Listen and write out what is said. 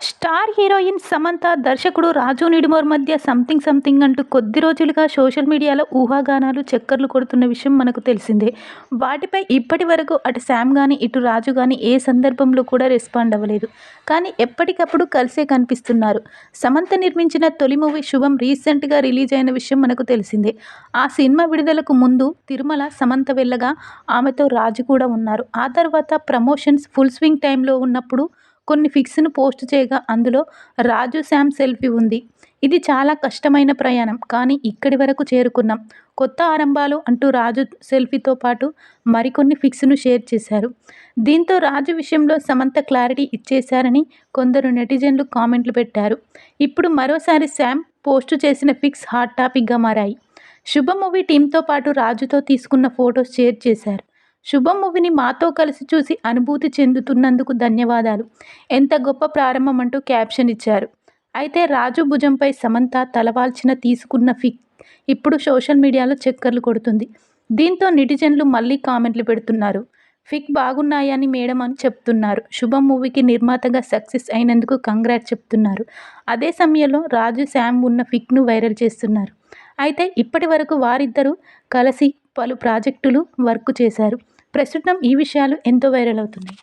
Star heroine Samantha దర్శకుడు రాజు నిడుమోర్ మధ్య something something అంటూ కొద్ది రోజులుగా సోషల్ మీడియాలో ఊహాగానాలు చక్కర్లు కొడుతున్న విషయం మనకు తెలిసిందే. వాటిపై ఇప్పటి వరకు అటు శామ్ కానీ ఇటు రాజు కానీ ఏ సందర్భంలో కూడా రెస్పాండ్ అవ్వలేదు. కానీ ఎప్పటికప్పుడు కలిసే కనిపిస్తున్నారు. సమంత నిర్మించిన తొలి మూవీ శుభం రీసెంట్గా రిలీజ్ అయిన విషయం మనకు తెలిసిందే. ఆ సినిమా విడుదలకు ముందు తిరుమల సమంత వెళ్ళగా ఆమెతో రాజు కూడా ఉన్నారు. ఆ తర్వాత ప్రమోషన్స్ ఫుల్ స్వింగ్ టైంలో ఉన్నప్పుడు కొన్ని ఫిక్స్ను పోస్ట్ చేయగా అందులో రాజు శామ్ సెల్ఫీ ఉంది. ఇది చాలా కష్టమైన ప్రయాణం. కానీ ఇక్కడి వరకు చేరుకున్నాం. కొత్త ఆరంభాలు అంటూ రాజు సెల్ఫీతో పాటు మరికొన్ని ఫిక్స్ను షేర్ చేశారు. దీంతో రాజు విషయంలో సమంత క్లారిటీ ఇచ్చేశారని కొందరు నెటిజన్లు కామెంట్లు పెట్టారు. ఇప్పుడు మరోసారి శామ్ పోస్టు చేసిన ఫిక్స్ హాట్ టాపిక్గా మారాయి. శుభ మూవీ టీంతో పాటు రాజుతో తీసుకున్న ఫొటోస్ షేర్ చేశారు. శుభం మూవీని మాతో కలిసి చూసి అనుభూతి చెందుతున్నందుకు ధన్యవాదాలు. ఎంత గొప్ప ప్రారంభం అంటూ క్యాప్షన్ ఇచ్చారు. అయితే రాజు భుజంపై సమంత తలవాల్చిన తీసుకున్న ఫిక్ ఇప్పుడు సోషల్ మీడియాలో చక్కర్లు కొడుతుంది. దీంతో నెటిజన్లు మళ్ళీ కామెంట్లు పెడుతున్నారు. ఫిక్ బాగున్నాయని మేడం అని చెప్తున్నారు. శుభం మూవీకి నిర్మాతగా సక్సెస్ అయినందుకు కంగ్రాట్ చెప్తున్నారు. అదే సమయంలో రాజు శామ్ ఉన్న ఫిక్ను వైరల్ చేస్తున్నారు. అయితే ఇప్పటి వరకు వారిద్దరూ కలిసి పలు ప్రాజెక్టులు వర్క్ చేశారు. ప్రస్తుతం ఈ విషయాలు ఎంతో వైరల్ అవుతున్నాయి.